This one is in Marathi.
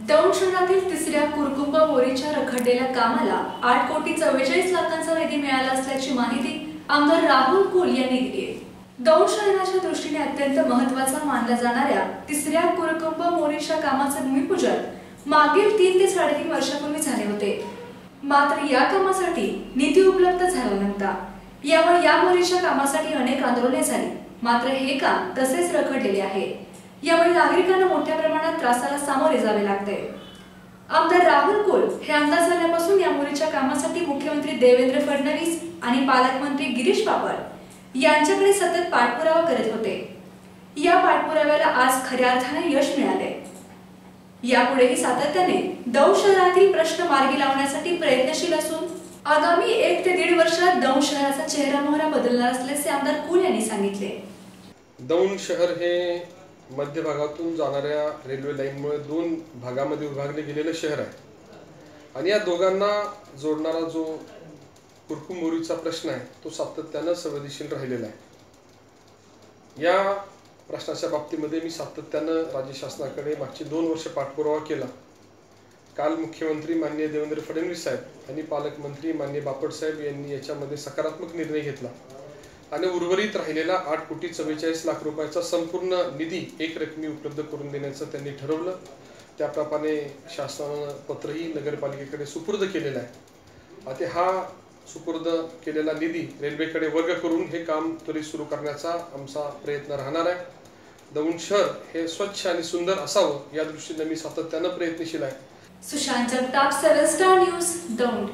दौंड शहरातील तिसऱ्या कुरकुंबा मोरीच्या रखडलेल्या कामाला आठ कोटी चव्वेचाळीस लाखांचा निधी मिळाला असल्याची माहिती आमदार राहुल कुल यांनी दिली आहे. दौंड शहराच्या दृष्टीने अत्यंत महत्त्वाचा मानला जाणाऱ्या तिसऱ्या कुरकुंब मोरीच्या कामाचे भूमिपूजन मागील तीन ते साडेतीन वर्षापूर्वी झाले होते. मात्र या कामासाठी निधी उपलब्ध झाला नव्हता. यामुळे या मोरीच्या कामासाठी अनेक आंदोलने झाली. मात्र हे काम तसेच रखडलेले आहे. यामुळे नागरिकांना मोठ्या त्रासाला सामोरे जावे लागते. आमदार राहुल कुल हे आमदार झाल्यापासून या मुलीच्या कामासाठी मुख्यमंत्री देवेंद्र फडणवीस आणि पालकमंत्री गिरीश बापट यांच्याकडे सतत पाठपुरावा करत होते. या पाठपुराव्याला आज खऱ्या अर्थाने यश मिळाले. यापुढेही सातत्याने दौंड शहरातील प्रश्न मार्गी लावण्यासाठी प्रयत्नशील असून आगामी एक ते दीड वर्षात दौंड शहराचा चेहरा मोहरा बदलणार असल्याचे आमदार कुल यांनी सांगितले. दौंड शहर हे मध्य भागातून जाणाऱ्या रेल्वे लाईनमुळे दोन भागामध्ये विभागले गेलेलं शहर आहे. आणि या दोघांना जोडणारा जो कुरकुमोरीचा प्रश्न आहे तो सातत्यानं संवेदनशील राहिलेला आहे. या प्रश्नाच्या बाबतीमध्ये मी सातत्यानं राज्य शासनाकडे मागची दोन वर्ष पाठपुरावा केला. काल मुख्यमंत्री मान्य देवेंद्र फडणवीस साहेब आणि पालकमंत्री मान्य बापट साहेब यांनी याच्यामध्ये सकारात्मक निर्णय घेतला. आणि उर्वरित राहिलेला आठ कोटी चव्वेचाळीस लाख रुपयाचा संपूर्ण निधी एक रकमी उपलब्ध करून देण्याचं त्यांनी ठरवलं. त्याप्रमाणे शासनानं पत्रही नगरपालिकेकडे सुपूर्द केलेलं आहे. आता हा सुपूर्द केलेला निधी रेल्वेकडे वर्ग करून हे काम त्वरित सुरू करण्याचा आमचा प्रयत्न राहणार आहे. दौंड शहर हे स्वच्छ आणि सुंदर असावं या दृष्टीने मी सातत्यानं प्रयत्नशील आहे. सुशांत जगताप सरस्टार न्यूज दौंड.